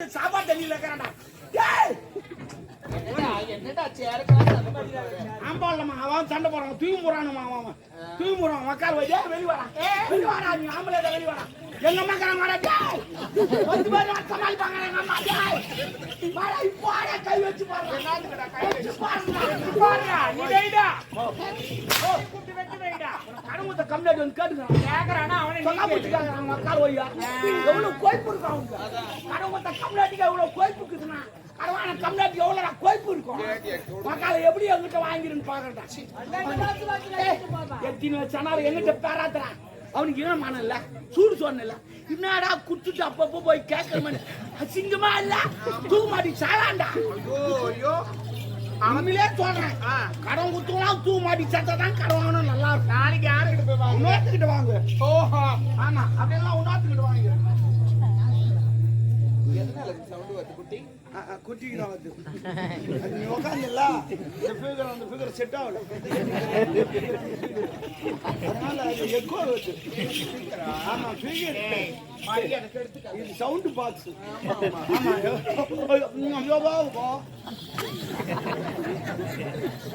சாப்பாடு தண்ணியில இருக்கிறான்டா டேய் என்னடா ஆம்பாளம்மா அவன் சண்டை போடுறான். தூக்கி போறானுமா அவன் அவன் முறான் போறான் வழியா வையா வெளி வரான் வெளி வாடா நீ ஆம்பளை வெளி வாடா. எங்க அம்மா டேய் வந்து பாரு சமாளிப்பாங்க எங்க அம்மா டேய் இப்போ வாடா கை வச்சு பாரு வச்சு பாருடா பாருடா நீ வெயிடா கூட்டி வெச்சு வெயிடா கடவுத்த கம்ப்ளைண்ட் வந்து கேட்டுக்கிறான் கேக்குறானா அவனை சொன்னா புடிச்சாங்க அவன் உக்கார் வையா எவ்வளவு கோய்ப்பு இருக்கு அவனுக்கு கடவுத்த கம்ப்ளைண்ட்டுக்கு எவ்வளவு கோய்ப்பு இருக்குதுன்னா கடவான கம்ப்ளைண்ட் எவ்வளவு கோய்ப்பு இருக்கும் மக்களை எப்படி எங்கிட்ட வாங்கிருன்னு பாக்குறா எத்தனை வச்சானாலும் எங்கிட்ட பேராத்துறான் அவனுக்கு என்ன மனம் இல்ல சூடு சொன்னல என்னடா குத்துட்டு அப்பப்போ போய் கேட்கற அசிங்கமா இல்ல? தூக்க மாட்டி ஐயோ அவங்களே சொல்றேன். கடன் குத்துலாம் தூக்க மாட்டி சட்டை தான் கடன் வாங்கணும் நல்லா இருக்கும். நாளைக்கு யாருக்கிட்ட போய் வாங்க? இன்னொருத்துக்கிட்ட வாங்க. ஓஹோ. ஆமா அப்படியெல்லாம் இன்னொருத்துக்கிட்ட வாங்கிக்கிறேன் எதனால சவுண்ட் வருது குட்டி? குட்டிக்கு வந்து. நீ உட்காந்துல இந்த ஃபிகர் அந்த ஃபிகர் செட் ஆகல. அதனால அது எக்கோ வருது ஆமா ஃபிகர் இது சவுண்ட் பாக்ஸ் ஆமா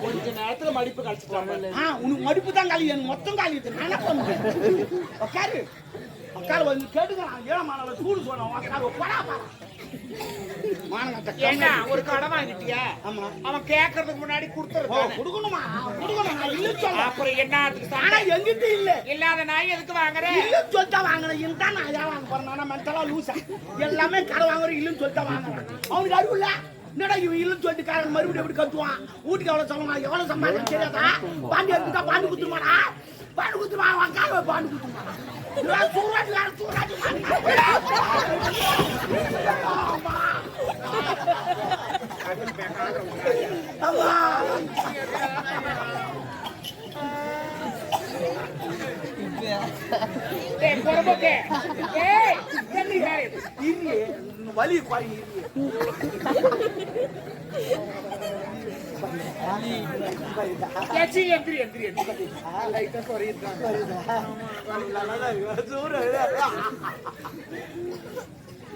கொஞ்ச நேரத்துல மடிப்பு கழிச்சு உனக்கு மடிப்பு தான் காலி எனக்கு மொத்தம் காலி நான் உட்காரு உட்காரு வந்து கேட்டுக்கிறான் ஏழை மாணவ சூடு சொன்னோம் உட்காரு போடா பாரு மானங்கட்ட ஒரு கடை வாங்கிட்டியா? ஆமா. அவன் கேக்குறதுக்கு முன்னாடி கொடுத்துருக்கான். கொடுக்கணுமா? கொடுக்கணும். நான் இல்ல அப்புறம் என்ன ஆனா? எங்கிட்ட இல்ல. இல்லாத நாய் எதுக்கு வாங்குற? இல்லன்னு சொல்லிட்டா வாங்கினேன். இதுதான் நான் ஏன் வாங்க போறேன். நான் மென்டலா லூசா எல்லாமே கடை வாங்குறேன் இல்லன்னு சொல்லிட்டா வாங்குறேன். அவனுக்கு அறிவு இல்ல. என்னடா இவன் இல்லன்னு சொல்லிட்டு காரன் மறுபடியும் எப்படி கத்துவான்? வீட்டுக்கு எவ்வளவு சொல்லணும் எவ்வளவு சம்பாதிக்க தெரியாதா? பாண்டி எடுத்துட்டா பாண்டி பாண்டி குத்துமா அவன் கால பாண்டி குத்துமா வலி குறை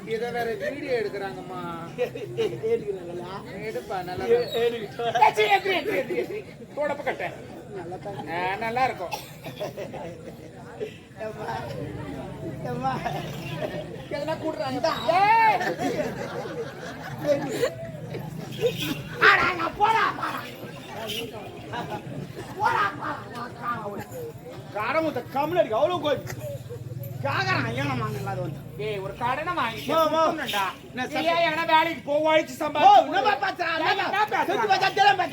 இத வேற வீடியோ எடுக்கிறாங்கம்மா எடுப்பா நல்லா ஏச்சி எந்திரி கட்ட ஆ, நல்லா இருக்கும் எதனா கூடுறாங்க ஏய் காரமுத்த கம்முனடி அவ்வளவு கோய் காகறான் ஏனம்மா இல்லாத வந்து ஏய் ஒரு கடனை வாங்கிட்டு வா, வா. கொடுக்கணும்டா. நான் நீ ஏன் எங்கனா வேலைக்கு போ?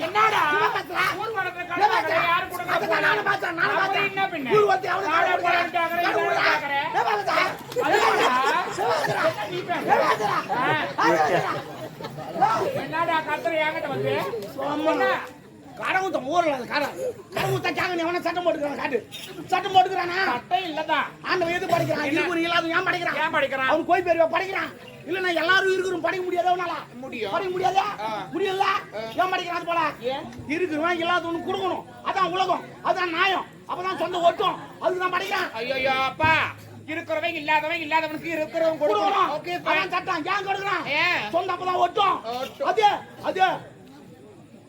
என்னடா? ஊர் வளர்க்குற கடனை? யாரு. என்ன பின்ன? ஊர் கேக்குறேன்? கேக்குறேன். நீ என்ன பேசுற? பேசுறா? ஆ. அது பேசுறா? என்னடா கத்துற என்கிட்ட வந்து? என்ன? காரமுத்த ஊர்ல அது காரம் காரமுத்த கேங்க எவனா சட்டம் போட்டுக்கிறான் காட்டு. சட்டம் போட்டுக்கிறானா? சட்டை இல்லதான் ஆண்டவன் எது படிக்கிறான்? இருக்கு இல்லாத ஏன் படிக்கிறான்? ஏன் படிக்கிறான்? அவன் கோய் பேருவா படிக்கிறான். இல்லன்னா எல்லாரும் இருக்கிறோம் படிக்க முடியாத அவனால முடியும். படிக்க முடியாதா. முடியல ஏன் படிக்கிறான் போல? இருக்கிறவன் இல்லாதவனுக்கு கொடுக்கணும். அதான் உலகம். அதான் நியாயம். அப்பதான் சொந்த ஒட்டும் அதுதான் படிக்கிறான். ஐயோ அப்பா. இருக்கிறவன் இல்லாதவன் இல்லாதவனுக்கு இருக்கிறவன் கொடுக்கணும். சட்டம் ஏன் கொடுக்குறான்? சொந்த அப்பதான் ஒட்டும். அது அது.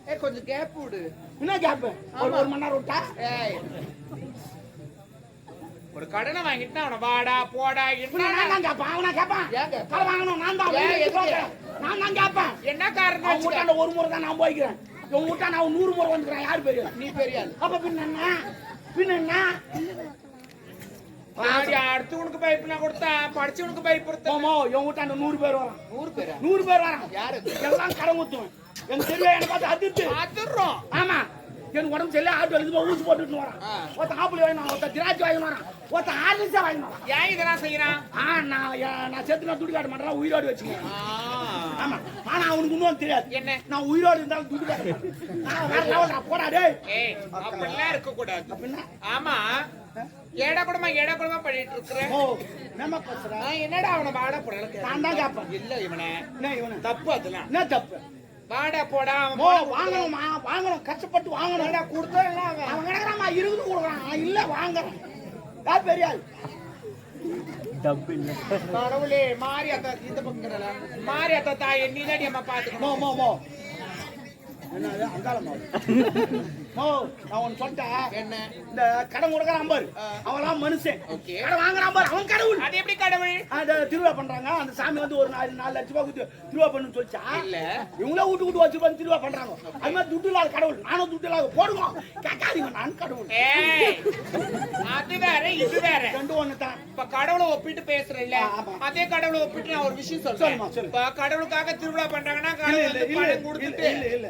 ஏ கொஞ்சம் கேப் விடு. என்ன கேப் ஒரு ஒரு மணி நேரம் விட்டா? ஒரு கடனை வாங்கிட்டு அவன வாடா போடா நான் தான் கேட்பேன். அவனா கேட்பான். வாங்கணும். நான் தான். நான் தான் கேட்பேன். என்ன காரணம் அவன்? வீட்டாண்ட ஒரு முறை தான் நான் போய்க்கிறேன். உன் வீட்டா நான் நூறு முறை வந்துக்கிறேன். யாரு பெரிய நீ பெரிய. அப்ப பின்ன என்ன? பின்ன என்ன? அடுத்தவனுக்கு பயப்புனா கொடுத்தா படிச்சவனுக்கு பயப்படுத்த போமோ என் வீட்டாண்ட நூறு பேர் வரான் நூறு பேரா? நூறு பேர் வரான் யாரு எல்லாம் கடன் ஊத்துவேன் எனக்கு தெரியும் எனக்கு பார்த்து அதிர்த்து அதுறோம் ஆமா. எனக்கு உடம்பு சரியில்லை ஆட்டோ ஊசி போட்டுட்டு வரான். ஆ. ஒருத்தன் ஆப்பிள் வாங்கினான் ஒருத்தன் திராட்சை ஆர்லிஸா வாங்கிட்டு வரான். ஏன் இதெல்லாம் செய்யறான்? ஆ நான் நான் செத்து நான் மாட்டேன் உயிரோடு வச்சுக்கேன். ஆமா. ஆனா அவனுக்கு இன்னும் தெரியாது. என்ன? நான் உயிரோடு இருந்தாலும் துடி காட்ட மாட்டேன். நான் வேற லெவல்டா போடா டேய். ஏய் அப்படிலாம் இருக்க கூடாது அப்படின்னா? ஆமா. ஏடா கூடமா ஏடா கூடமா பண்ணிட்டு இருக்கிற ஓ நம்ம பேசுற? நான் என்னடா அவனை வாடா போடா நான் தான் கேட்பேன் இல்ல இவனை. என்ன இவனு? தப்பு அதெல்லாம் என்ன தப்பு? வாடா போடா ஓ வாங்கணுமா வாங்கணும். கஷ்டப்பட்டு வாங்கணும். கொடுத்தா எல்லாம் அவன். அவன் கிடக்குறாமா இருக்குது கொடுக்குறான். நான் இல்ல வாங்குறேன். யார் பெரிய ஆள் கடவுளே மாரியாத்தா இந்த மாரியாத்தா தாயே நீ தான் அம்மா பாத்துக்கணும் என்னது மோ நான் ஒன்னு சொல்லிட்டேன் என்ன? இந்த கடன் கொடுக்குறான் பாரு அவன்லாம் மனுஷன். கடன் வாங்குறான் பாரு அவன் கடவுள். அது எப்படி கடவுள்? அந்த திருவிழா பண்றாங்க. அந்த சாமி வந்து ஒரு நாலு நாலு லட்ச ரூபாய் கொடுத்து திருவிழா பண்ணுன்னு சொல்லிச்சா இல்ல. இவங்களே வீட்டு வீட்டு வச்சு திருவிழா பண்றாங்க. அது மாதிரி துட்டு இல்லாத கடவுள். நானும் துட்டு இல்லாத போடுவோம் கேட்காதீங்க நான் கடவுள். அது வேற இது வேற. ரெண்டு ஒண்ணு தான். இப்ப கடவுளை ஒப்பிட்டு பேசுறேன்ல. ஆமா. அதே கடவுளை ஒப்பிட்டு நான் ஒரு விஷயம் சொல்றேன். இப்ப கடவுளுக்காக திருவிழா பண்றாங்கன்னா கடவுள் பணம் கொடுத்துட்டு இல்ல இல்ல.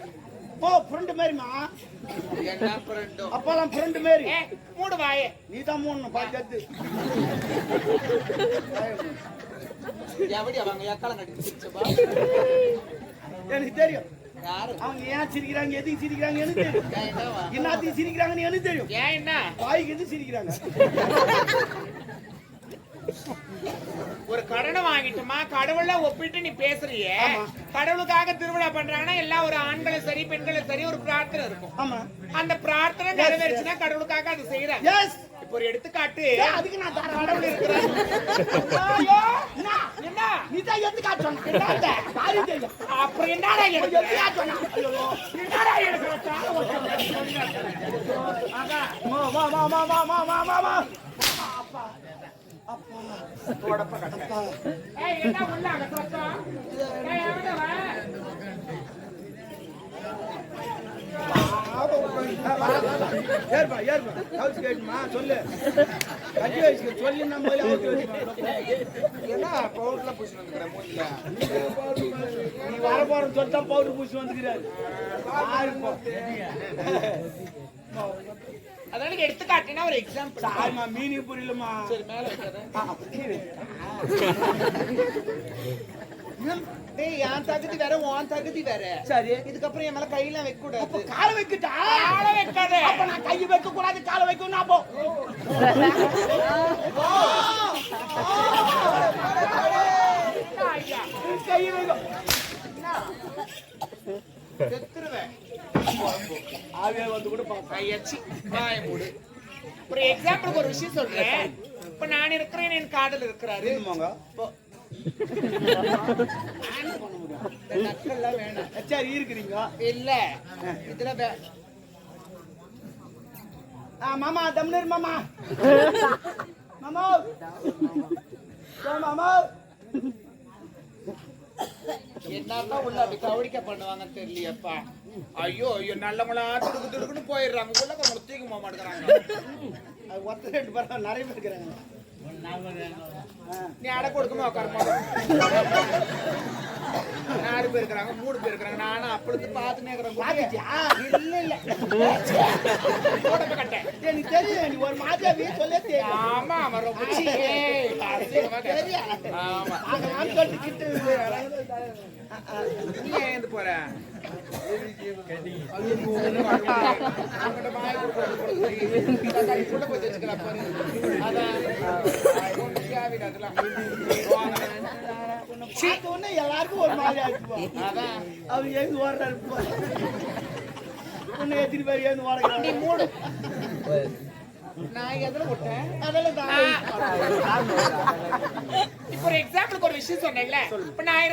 ஓ ஃப்ரெண்டு மாதிரிமா ஃப்ரெண்டோ அப்பெல்லாம் ஃப்ரெண்டு மாரி. மூடு வாயே. நீ தான் மூணு சிரிச்சப்பா எனக்கு தெரியும். அவங்க ஏன் சிரிக்கிறாங்க எதுக்கு சிரிக்கிறாங்க எனக்கு தெரியும்? என்னத்துக்கு சிரிக்கிறாங்கன்னு எனக்கு தெரியும். வாய்க்கு எது சிரிக்கிறாங்க? ஒரு கடனை வாங்கிட்டுமா? கடவுள ஒப்பிட்டு நீ பேசுறியே. கடவுளுக்காக திருவிழா பண்றாங்கன்னா எல்லாம் ஒரு ஆண்களும் சரி பெண்களும் சரி ஒரு பிரார்த்தனை இருக்கும். ஆமா. அந்த பிரார்த்தனை நிறைவேறுச்சுன்னா கடவுளுக்காக அது செய்யறாங்க இப்போ ஒரு எடுத்துக்காட்டு. அதுக்கு நான் கடவுள் இருக்கிறார். ஐயோ என்ன? நீ தான் தெரியும் அப்புறம் என்னடா என்னடா எனக்கு ஏற்பா ஏற்பா கவுச்சு கேட்டுமா சொல்லு கட்டி வயசுக்கு சொல்லி நம்ம என்ன பவுடர்ல பூசி வந்துக்கிற மூஞ்சில நீ வர போறன்னு சொல்லிட்டு பவுடர் பூசி வந்துக்கிறாரு ஆயிருப்போம் அதான் எடுத்துக்காட்டினா ஒரு எக்ஸாம்பிள் சாரிம்மா மீனிங் புரியலம்மா சரி மேல. டேய் என் தகுதி வேற உன் தகுதி வேற சரி இதுக்கப்புறம் என் மேல கையெல்லாம் வைக்க அப்ப கூடாது காலை வைக்கிட்டா காலை வைக்காத. அப்ப நான் கையை வைக்க கூடாது காலை அப்போ ஐயா கை வைக்கும் செத்துருவேன் ஆவியா வந்து கூட கையச்சி ஒரு எக்ஸாம்பிளுக்கு ஒரு விஷயம் சொல்றேன். இப்ப நான் இருக்கிறேன் என் காதல் இருக்கிறாரு. வேணாம். இருக்கிறீங்க இல்ல. இதுல மாமா தம்னர் மாமா. மாமா. மாமா. என்னதான் உள்ள அப்படி கவனிக்க பண்ணுவாங்கன்னு தெரியலையப்பா. ஐயோ ஐயோ நல்லவங்களா துடுக்கு துடுக்குன்னு போயிடுறாங்க. உள்ள கொஞ்சம் தூக்கி போக மாட்டேங்கிறாங்க அது ஒத்த ரெண்டு பேரும் நிறைய பேர் இருக்கிறாங்க. நீ அடை கொடுக்குமா உட்காருமா நாலு பேர் இருக்கிறாங்க மூணு பேர் இருக்கிறாங்க நானும் அப்பளுக்கு பார்த்துனே இருக்கிறேன் இல்ல இல்ல கட்டேன் தெரியும் நீ ஒரு மாதிரியா சொல்ல ஆமா அவன் ரொம்ப போற அவங்க நீ ஏந்து போற அதான் உடனே எல்லாருக்கும் ஒரு மாதிரி ஆயிடுச்சு அவர் எங்க ஓடுறாரு உன்னை ஏத்திட்டு போய் ஏந்து ஓடுறாரு நீ மூடு நான் எதுல விட்டேன் இப்போ ஒரு எக்ஸாம்பிளுக்கு ஒரு விஷயம் சொன்னேன்ல இப்ப நான்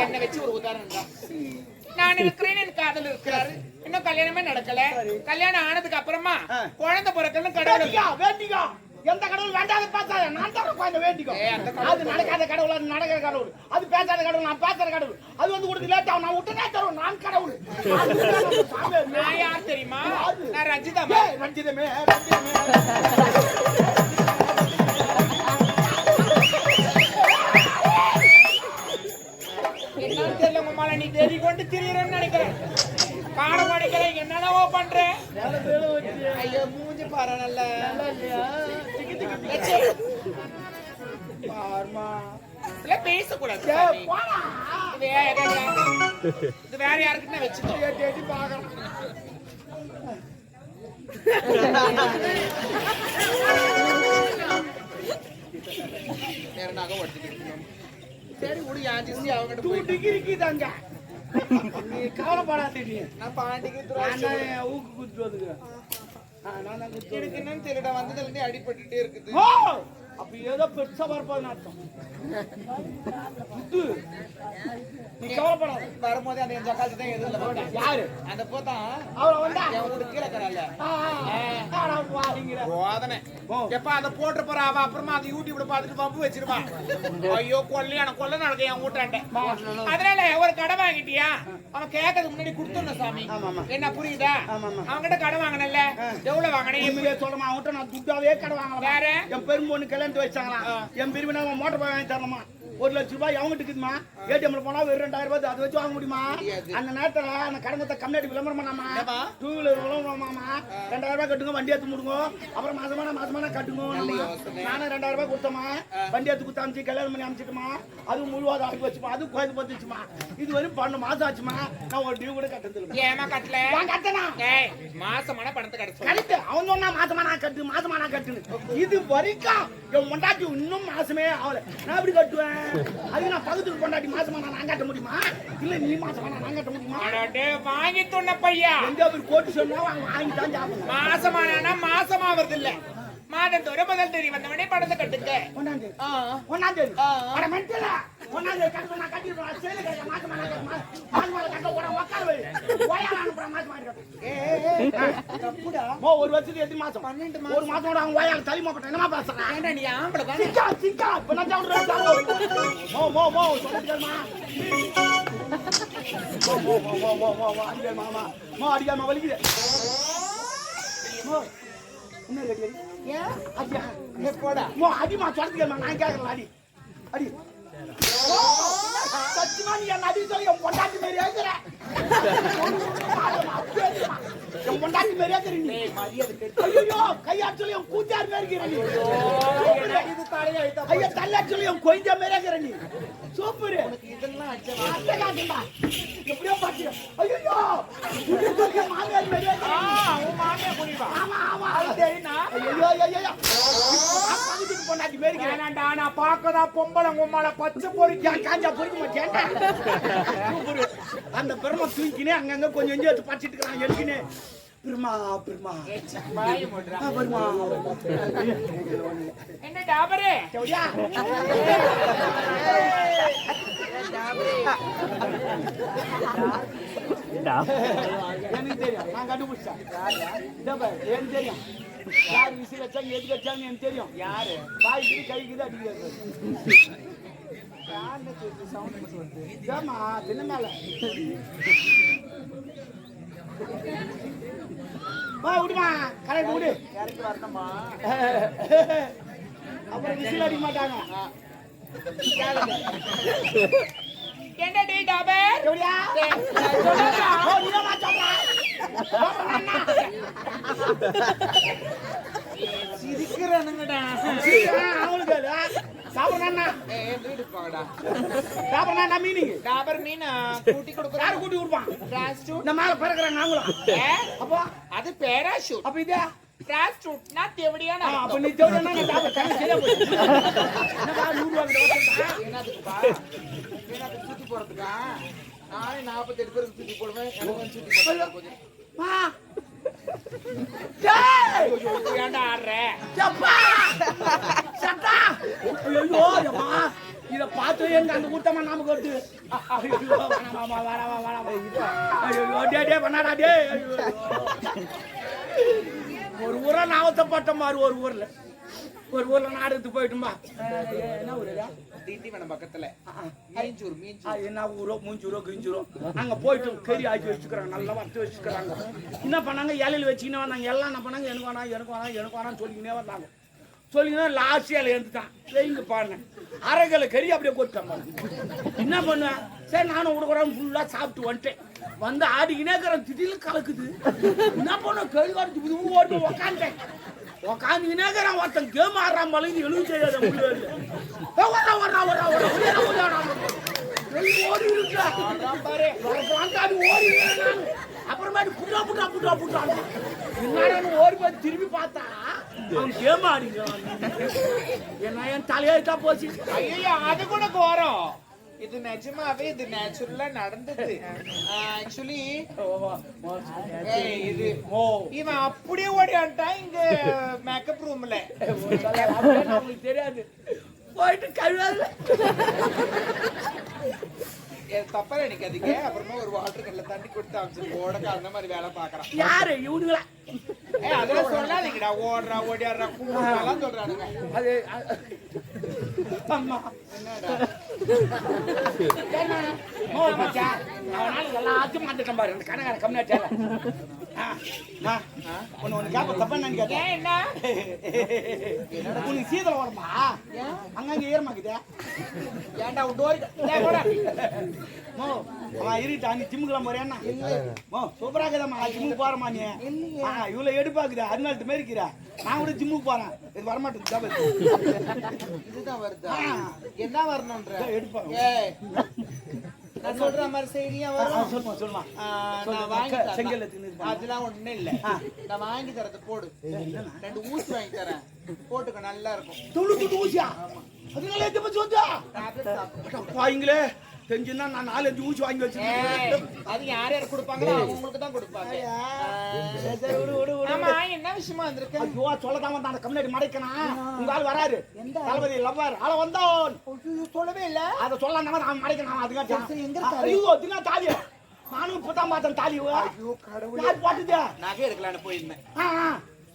என்ன வச்சு ஒரு உதாரணம் நான் இருக்கிறேன் என் காதல் இருக்கிறாரு. இன்னும் கல்யாணமே நடக்கல. கல்யாணம் ஆனதுக்கு அப்புறமா. குழந்தை பிறக்கணும் கடவுள் வேண்டிக்கோ எந்த கடவுள் வேண்டாத பேசாத. நான் தர குழந்தை வேண்டிக்கோ. அது நடக்காத கடவுள் அது நடக்கிற கடவுள். அது பேசாத கடவுள் நான் பேசுற கடவுள். அது வந்து கொடுத்து லேட் ஆகும். நான் விட்டுனே தருவேன். நான் கடவுள். நான் யார் தெரியுமா? நான் ரஞ்சிதா ஏய், ரஞ்சிதமே ரஞ்சிதமே. போட்டு திரியறேன்னு நினைக்கிறேன். காண அடிக்கிறேன் ஓ பண்றேன்? ஐயோ மூஞ்சி பாரு நல்ல. பாருமா பேசக்கூடாது இது வேற யாருக்குன்னு வச்சுக்கோ. பாக்கலாம் நேரனாக சரி விடு யாஜிஸ்தி அவங்ககிட்ட போய் டிகிரிக்கு தாங்க நீ கவலைப்படாத நீ நான் பாண்டிக்கு நான் ஊக்கு குத்து வந்துக்கிறேன். நான் தான் குத்து எனக்கு என்னன்னு தெரியல வந்ததுல இருந்தே அடிபட்டுட்டே இருக்குது. அப்ப ஏதோ பெருசா வரப்போகுதுன்னு அர்த்தம். நீ கவலைப்படாத. வரும்போது அந்த ஜக்காத்து தான் போட்டேன் யாரு? அந்த போதான் அவளை வந்தா? என் வீட்டு கீழே கரால. போதனை. எப்ப அதை போட்டு போற அவ அப்புறமா அந்த யூடியூப்ல பாத்துட்டு பம்பு வச்சிருவான் ஐயோ கொல்லையான கொல்ல நடக்க என் வீட்டாண்ட அதனால ஒரு கடை வாங்கிட்டியா? அவன் கேட்கறதுக்கு முன்னாடி கொடுத்துடணும் சாமி. என்ன புரியுதா. அவன் கிட்ட கடை வாங்கினல எவ்வளவு வாங்கினேன் சொல்றேன், அவன்கிட்ட நான் துட்டாவே கடை வாங்கலாம். யாரு? என் பெரும்பொண்ணு கல்யாணத்து வச்சாங்களாம். என் பிரிவினை மோட்டார் பைக் வாங்கி தரணுமா? ஒரு லட்ச ரூபாய் அவங்ககிட்ட இருக்குதுமா. ATM ல போனா வெறும் ரெண்டாயிரம் ரூபாய் அதை வச்சு வாங்க முடியுமா? அந்த நேரத்துல அந்த கடங்கத்தை கம்மியாட்டி விளம்பரம் பண்ணாமா? ஏம்மா? two wheeler விளம்பரம் பண்ணாமா? ரெண்டாயிரம் ரூபாய் கட்டுங்க, வண்டி எடுத்து முடுங்க. அப்புறம் மாசமான மாசமான கட்டுங்க. நானும் ரெண்டாயிரம் ரூபாய் கொடுத்தோமா? வண்டி எடுத்து கொடுத்து அனுப்பிச்சு, கல்யாணம் பண்ணி அனுப்பிச்சிட்டுமா? அது முழுவதும் ஆகி வச்சுமா? அது கோயில் பத்துச்சுமா? இது வரையும் பன்னெண்டு மாசம் ஆச்சுமா நான் ஒரு டியூ கூட கட்டது. ஏமா கட்டல கட்டனா மாசமான பணத்தை கட்ட சொல்லு கரெக்ட் அவன் சொன்னா மாசமா நான் கட்டு மாசமா நான் கட்டுன்னு இது வரைக்கும் என் பொண்டாட்டி இன்னும் மாசமே ஆகல. நான் எப்படி கட்டுவேன்? அது நான் பக்கத்துக்கு பொண்டாட்டி மாசமா நான் கட்ட முடியுமா? இல்ல நீ மாசமா நான் கட்ட முடியுமா? வாங்கி துண்ண பையா. எங்க போய் கோட்டு சொன்னா வாங்கி தான் சாப்பிடணும். மாசமானா மாசமாவது இல்ல மாதத்தோட முதல் தேதி வந்தவனே பணத்தை கட்டுங்க. ஒன்னாம் தேதி. ஒன்னாம் தேதி. தேதி கட்ட நான் கட்டிடுவேன் சேலை கட்ட மாசமா நான் கட்ட மாசமா கட்ட உடனே உட்கார வை ஓயால அனுப்புறேன் மாசமா கட்ட தப்புடா. மோ ஒரு வருஷத்துக்கு எத்தனை மாசம்? பன்னெண்டு ஒரு மாசம். கூட அவன் ஓயால தள்ளி மாட்டேன் என்னமா பேசுறேன் ஏன்டா நீ ஆம்பளை தானே சிக்கா சிக்கா இப்ப நான் சாப்பிடுறேன் மோ மோ மோ சொல்லுங்கம்மா மோ மோ மோ மோ மோ மோ மோ அடிக்கல் மாமா. மோ அடிக்கல் மா வலிக்குது. மோ என்ன கேக்குறீ ஏன்? அடியா? ஏ, போடா. மோ அடிமா சொல்லுங்கம்மா நான் கேக்குறேன் அடி. அடி. சத்தியமா நீ சொல்லி என் பொண்டாட்டி மாதிரி ஏக்குற என் பொண்டாட்டி மாதிரி ஏக்குற நீ? ஏய், மரியாதை கெட்டு ஐயோ கையாட் சொல்லி என் கூத்தார் மாதிரி இருக்கிற நீ? எனக்கு இது தலையில அழுத்தா ஐயா தள்ளாட் சொல்லி என் கொஞ்ச மாதிரி இருக்கிற நீ? சூப்பர் எப்படியோ பாத்தியா ஐயோ மாமியார் மாதிரி இருக்கிற ஆ, நீ. உன் மாமியா புரியுவா ஆமா ஆமா. தெரியுமா ஐயோ ஐயோ பொண்டாட்டி மாதிரி இருக்கிறேன் வேணாண்டா நான் பார்க்கதா பொம்பளை உம்மால பச்சை பொறிக்க. காஞ்சா பொறுக்க அந்த பெருமை தூக்கினே அங்கங்க கொஞ்சம் கொஞ்சம் எடுத்து படிச்சிட்டு இருக்கான் எழுக்கினே பெருமா பெருமா. பெருமா என்ன டாபரே எனக்கு தெரியும் நான் கண்டுபிடிச்சேன் எனக்கு தெரியும் யார்? விசில் வச்சாங்க எதுக்கு வச்சாங்க எனக்கு தெரியும். யாரு வாய்க்கு கைக்கு தான் அடிக்கிறது ஏமா தின்ன மேல வா விடுமா கரெக்ட் விடு. அப்புறம் விசில் அடிக்க மாட்டாங்க. என்ன டே டாபர் எப்படியா சொல்லுடா. ஓ, நீதாம்மா சொல்றா? சிரிக்கிறானுங்கடா. சீக்கிரம் சாப்பிடணும்னா ஏய், வீடு போங்கடா சாப்பிடணும்னா மீனிங் டாபர் மீன் கூட்டி யாரு கொடுக்குறாரு கூட்டி கொடுப்பான் பிராஸ்டூட் இந்த மேல பிறகுறாங்க நாங்களும். அப்போ? அது பேராஷூட் அப்ப இதே? பிராஸ்டூட்னா தேவடியான அப்ப நீ தேவைன்னா நான் சாப்பிட. டைம் சரியா போச்சு. என்னடா நூறு ரூபா கிட்ட வச்சிருக்கா? என்னதுக்குப்பா? என்னது சுத்தி போறதுக்கா? நானே நாற்பத்தெட்டு பேருக்கு சுத்தி போடுவேன். எனக்கு சுத்தி போடுவேன்! ஏன்டா ஆடுற சட்டா! ஐயோ, இத பார்த்து எனக்கு அந்த கூட்டமா நமக்கு வருது பண்ணாடா, ஒரு ஊரா நாவத்தப்பட்ட மாதிரி ஒரு ஊர்ல ஒரு ஊர்ல நாடகத்துக்கு போயிட்டுமா? என்ன ஊருடா திண்டிவனம் பக்கத்துல. மீஞ்சூர் மீஞ்சூர். என்ன ஊரோ மூஞ்சூரோ கிஞ்சூரோ? அங்க போயிட்டு கறி ஆக்கி வச்சுக்கிறாங்க நல்லா வறுத்து வச்சுக்கிறாங்க. என்ன பண்ணாங்க? இலையில வச்சுக்கினே வந்தாங்க. எல்லாம் என்ன பண்ணாங்க? எனக்கு வேணாம் எனக்கு வேணாம் எனக்கு வேணாம்னு சொல்லிக்கினே வந்தாங்க. சொல்லிக்கினே லாஸ்ட் இலை எழுந்துட்டான். வைங்க பாருங்க. அரைக்கலை கறி அப்படியே கொட்டாங்க என்ன பண்ணுவேன்? சரி நானும் விடுக்குறேன் ஃபுல்லாக சாப்பிட்டு வந்துட்டேன். வந்து ஆடிக்கினே இருக்கிறேன். திடீர்னு கலக்குது. என்ன பண்ண கேள்வி காட்டு ஓட்டு உக்காந்தேன் உக்காந்துக்கினே இருக்கிறான் ஒருத்தன் கேம் ஆடுறான் மலைக்கு எழுதி செய்யாத முடியாது. வரா வரா வரா வரா ஓடி ஓடி நான் அப்புறமேட்டு புட்டா புட்டா புட்டா புட்டான் ஓடி போய் திரும்பி பார்த்தா அவன் கேம் என்ன என் தலையாயிட்டா போச்சு. ஐயோ அது கூட கோரம். இது நிஜமாவே இது நேச்சுரலா நடந்தது. ஆக்சுவலி இது ஓ இவன் அப்படியே ஓடியான்ட்டான் இங்க மேக்கப் ரூம்ல நமக்கு தெரியாது போயிட்டு கழுவாது. தப்பா நினைக்காதீங்க. அப்புறமா ஒரு வாட்டர் கல்ல தண்ணி கொடுத்து அமைச்சு ஓடக்க அந்த மாதிரி வேலை பாக்குறான் யாரு? இவனுங்களா? அதெல்லாம் சொல்லாதீங்கடா. ஓடுறா ஓடியாடுறா கூப்பிடுறாலாம் சொல்றானுங்க. அது- அம்மா எல்லாத்தையும் மாத்திட்டான் பாரு அந்த கணக்கார கம்மியாச்சால ஒன்னு ஒண்ணு கேப்ப தப்பா நினைக்காத ஏன் என்ன? உனக்கு சீதளம் வருமா அங்கங்க ஈரமாக்குதே ஏன்டா டோரி மோ அவன் இருட்டா நீ ஜிம்முக்குலாம் போறியா மோ சூப்பரா இருக்குதாம்மா. ஜிம்முக்கு போறமா நீ. இவ்வளவு எடுப்பாக்குதா அதனால மாரி இருக்கிற நான் கூட ஜிம்முக்கு போறேன். இது ஜபல் இதுதான் வருதா. என்ன வரணும்ன்ற எடுப்பாங்க நான் சொல்ற மாதிரி செய்தியா வரும்? சொல்லுமா சொல்லுமா. நான் வாங்கி செங்கல். அதெல்லாம் ஒண்ணும் இல்ல. நான் வாங்கி தரது போடு. ரெண்டு ஊசி வாங்கி தரேன். போட்டுக்க நல்லா இருக்கும். தொண்ணூத்தி ஊசியா? அதனால எத்த பத்தி வந்தா டேப்லெட் சாப்பிடு. பாய்ங்களே தெரிஞ்சுன்னா நான் நாலஞ்சு ஊசி வாங்கி வச்சிருக்கேன். அது யார் யார் கொடுப்பாங்களோ அவங்களுக்கு தான் கொடுப்பாங்க. ஆமா என்ன விஷயமா வந்திருக்க? ஐயோ சொல்லதான் வந்தான். கம்யூனிட்டி மடைக்கனா உங்க ஆள் வராரு. தளபதி லவ்வர். ஆள வந்தான். சொல்லவே இல்ல. அத சொல்ல நம்ம அவன் மடைக்கணும் அதுக்காக எங்க? ஐயோ தினா தாலி. நானும் இப்பதான் பார்த்தேன் தாலி. ஐயோ கடவுளே. போட்டுது நகை எடுக்கலான்னு போயிருந்தேன்.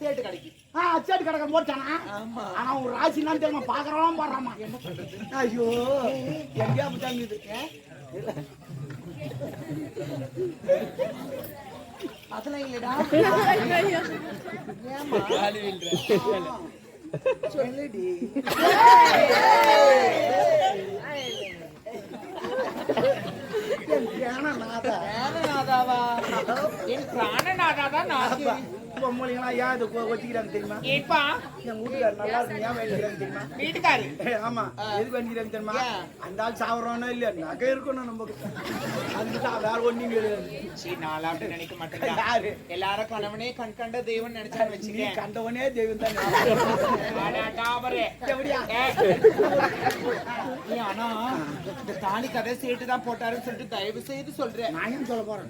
சேட்டு கடைக்கு. ஆ அச்சாடி கடக்க போட்டானா? ஆமா. ஆனா ஒரு ராசி என்ன தெரியுமா? பாக்குறவன் போடுறாமா? ஐயோ எங்கேயா போட்டாங்க அதெல்லாம் இல்லடா. சொல்லுடி. பிராணநாதாவா? என் பிராணநாதா தான் நான் பொம்மலிங்களா ஏன் இது கொ- கொத்திக்கிறாங்க தெரியுமா? ஏப்பா? என் வீட்டுக்காரர் நல்லா இருக்கு ஏன் வேண்டிக்கிறாங்க தெரியுமா? வீட்டுக்காரு ஆமா. எதுக்கு வேண்டிக்கிறாங்க தெரியுமா? அந்த ஆள் சாவறானோ இல்லையா? நகை இருக்கணும் நமக்கு அதுக்கு வேற ஒண்ணும் கிடையாது சீ நாளா அப்படி நினைக்க மாட்டேன் யாரு? எல்லாரும் கணவனே கண் கண்ட தெய்வம் நினைச்சான்னு நீ வச்சுக்கேன். கண்டவனே தெய்வம் தான்? ஆனா இந்த தாலி கதை சேட்டு தான் போட்டாருன்னு சொல்லிட்டு தயவு செய்து சொல்றேன். நான் ஏன் சொல்ல போறேன்?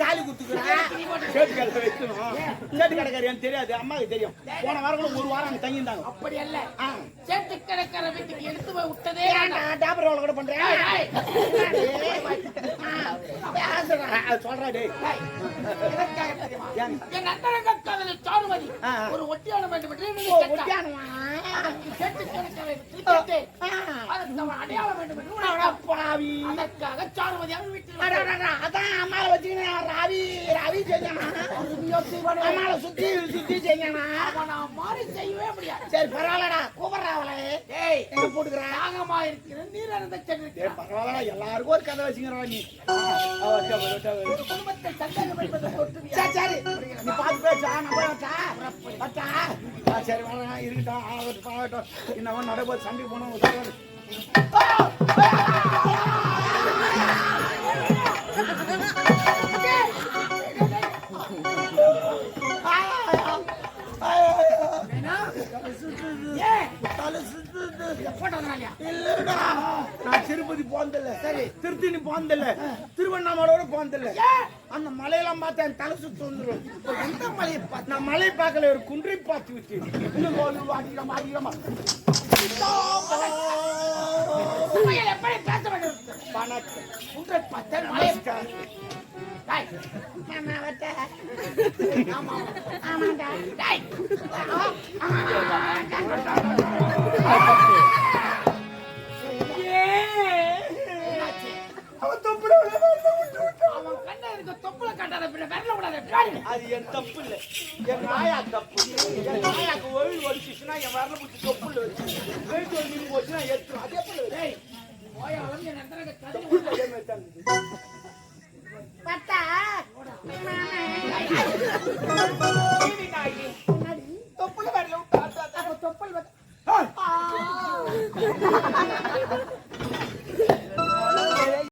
சேட்டு கடை வைக்கணும் சேட்டு கடைக்காரி எனக்கு தெரியாது அம்மாவுக்கு தெரியும் போன வாரம் கூட ஒரு வாரம் அங்க தங்கியிருந்தாங்க அப்படி அல்ல. சேட்டு கிடக்கிற வீட்டுக்கு எடுத்து போய் விட்டதே ஏன்டா டாபர் ரோல் கூட பண்றேன் ஏய், சொல்றா டேய்? என் அந்தரங்க காதலி சாருமதி. ஒரு ஒட்டியானம் வேண்டும் என்று. ஒட்டியானமா? சேட்டு ஆ. அதற்கு அவன் அடையாளம் வேண்டும் என்று. பாவி அதற்காக சாருமதி அவன் வீட்டில் அதான் அம்மாவை வச்சுக்கினேன் ரவி ரவி செஞ்சானா அம்மாவை சுத்தி சுத்தி செஞ்சானா அவனை மாறி செய்யவே முடியாது. சரி பரவாயில்லடா கூப்பிடுறா அவளை. ஏய் எங்க போட்டுக்கிறேன் தாகமா இருக்கிற நீர் சென்றிருக்கிறான் பரவாயில்லடா எல்லாருக்கும் ஒரு கதை வச்சுக்கிறவா நீ. குடும்பத்தை ஒட்டுவியா சரி நீ பார்த்து பேசா நான் சரி வரேன் இருக்கட்டும். ஆகட்டும் ஆகட்டும் இன்னவன் நடைபோது சண்டைக்கு போனோம் பார்த்தா என் தலை சுத்து வந்துடும் எந்த மலையை பார்த்து நான் மலையை பார்க்கல ஒரு குன்றை பார்த்து விட்டு இன்னும் வாடிக்கிறோமா உண்மையில் எப்படி பேச வேண்டும்? வணக்கம். உன்றை பார்த்தேன் மலை டேய், மாமா வட்ட. ஆமா, ஆமாண்டா. அது என் தப்பு இல்ல என் நாயா தப்பு. என் நாயாக்கு ஒழு ஒடிச்சுச்சுன்னா என் வரல பிடிச்சி தொப்புல வச்சு. வெயிட் ஒரு போச்சுன்னா எடுத்துரும் அதே போல